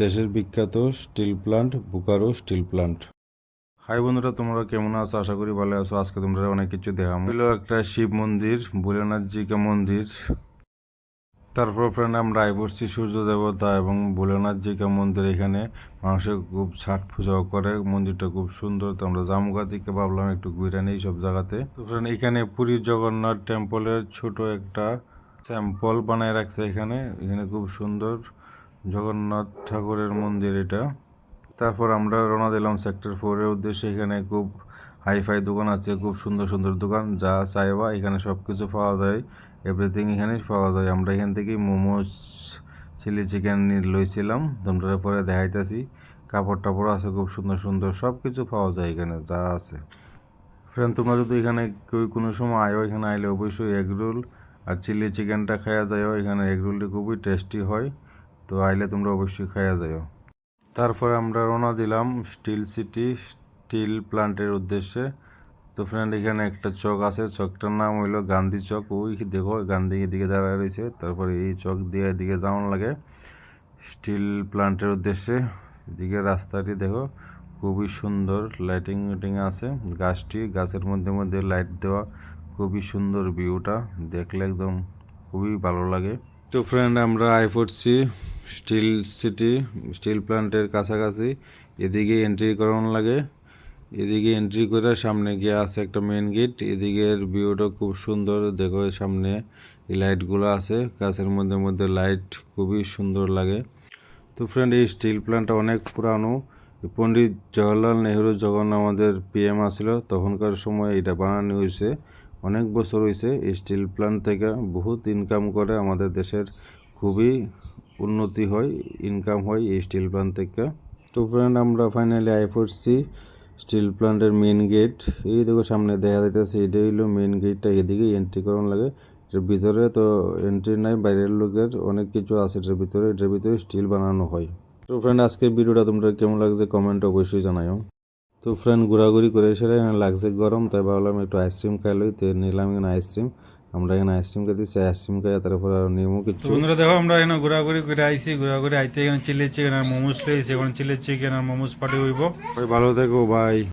দেশের বিখ্যাত steel plant, Bokaro steel plant. Hi বন্ধুরা, তোমরা কেমন আছো? আশা করি ভালো আছো। আজকে তোমরা অনেক কিছু দেখাম হলো একটা শিব মন্দির, ভোলেনাথজিকে মন্দির। তারপর ফ্রেন্ড আমরা আই পড়ছি সূর্য দেবতা এবং ভোলেনাথজিকে মন্দির এখানে। মানুষের খুব ছাট পূজাও করে, মন্দিরটা খুব সুন্দর। তো আমরা জামুগা থেকে ভাবলাম একটু ঘুরে নেই সব জায়গাতে। তো ফ্রেন্ড এখানে পুরী জগন্নাথ টেম্পলের ছোট একটা স্যাম্পল বানায় রাখছে এখানে। এখানে খুব সুন্দর। জগন্নাথ ঠাকুরের মন্দির এটা। তারপর আমরা রওনা দিলাম সেক্টর ফোরের উদ্দেশ্যে। এখানে খুব হাইফাই দোকান আছে, খুব সুন্দর সুন্দর দোকান, যা চাইবা এখানে সব কিছু পাওয়া যায়। এভরিথিং এখানে পাওয়া যায়। আমরা এখান থেকে মোমোস চিলি চিকেন লইছিলাম। তোমরা পরে দেখাইতেছি। কাপড় টাপড় আছে খুব সুন্দর সুন্দর সব কিছু পাওয়া যায় এখানে, যা আছে। ফ্রেন্ড তোমরা যদি এখানে কেউ কোনো সময় আয়ো, এখানে আইলে অবশ্যই এগ রোল আর চিলি চিকেনটা খাওয়া যায়ও এখানে এগ রোলটি খুবই টেস্টি হয়। তো আইলে তোমরা অবশ্যই খাইয়া যায়ও তারপরে আমরা রওনা দিলাম স্টিল সিটি, স্টিল প্লান্টের উদ্দেশ্যে। তো ফ্রেন্ড এখানে একটা চক আছে। চকটার নাম হইল গান্ধী চক। ওই দেখো, গান্ধী এদিকে দাঁড়ায় রয়েছে। তারপরে এই চক দিয়ে এদিকে যাওয়ান লাগে স্টিল প্লান্টের উদ্দেশ্যে। এদিকে রাস্তাটি দেখো, খুবই সুন্দর। লাইটিং উইটিং আছে। গাছটি, গাছের মধ্যে মধ্যে লাইট দেওয়া খুবই সুন্দর ভিউটা। দেখলে একদম খুবই ভালো লাগে। তো ফ্রেন্ড আমরা আই পড়ছি স্টিল সিটি, স্টিল প্ল্যান্টের কাছাকাছি। এদিকে এন্ট্রি করানো লাগে। এদিকে এন্ট্রি করে সামনে গিয়ে আছে একটা মেন গেট এদিকের ভিউটা খুব সুন্দর। দেখো সামনে এই লাইটগুলো আছে। গাছের মধ্যে মধ্যে লাইট খুবই সুন্দর লাগে। তো ফ্রেন্ড এই স্টিল প্ল্যান্টটা অনেক পুরানো। পণ্ডিত জওয়াহরলাল নেহরু যখন আমাদের পিএম আসছিল তখনকার সময় এটা বানানো হয়েছে। অনেক বছর হয়েছে এই স্টিল প্ল্যান্ট থেকে। বহুত ইনকাম করে আমাদের দেশের খুবই উন্নতি হয় ইনকাম হয় এই স্টিল প্ল্যান্ট থেকে। তো ফ্রেন্ড আমরা ফাইনালি আই পড়ছি স্টিল প্ল্যান্টের মেন গেট এই দেখো সামনে দেখা যাইতেছে এটাই হলো মেন গেটটা এদিকে এন্ট্রি করানো লাগে। এটার ভিতরে তো এন্ট্রি নাই, বাইরের লোকের অনেক কিছু আছে এটার ভিতরে এটার ভিতরে স্টিল বানানো হয়। তো ফ্রেন্ড আজকের ভিডিওটা তোমরা কেমন লাগছে কমেন্ট অবশ্যই জানাও তো ফ্রেন্ড ঘোরাঘুরি করে সেটা লাগছে গরম, তাই ভাবলাম একটু আইসক্রিম খাইলই তো নিলাম এখানে আইসক্রিম আমরা এখানে আইসক্রিম খাইতেছি আইসক্রিম খাই তারপর আর নিয়মও কিছু। বন্ধুরা দেখো আমরা এখানে ঘোরাঘুরি করে আইসি ঘোরাঘুরি আইতে এখানে চিলি চিকেন আর মোমোস লইছি এখন চিলি চিকেন আর মোমোস পাটি হইব। ভাই ভালো থেকো ভাই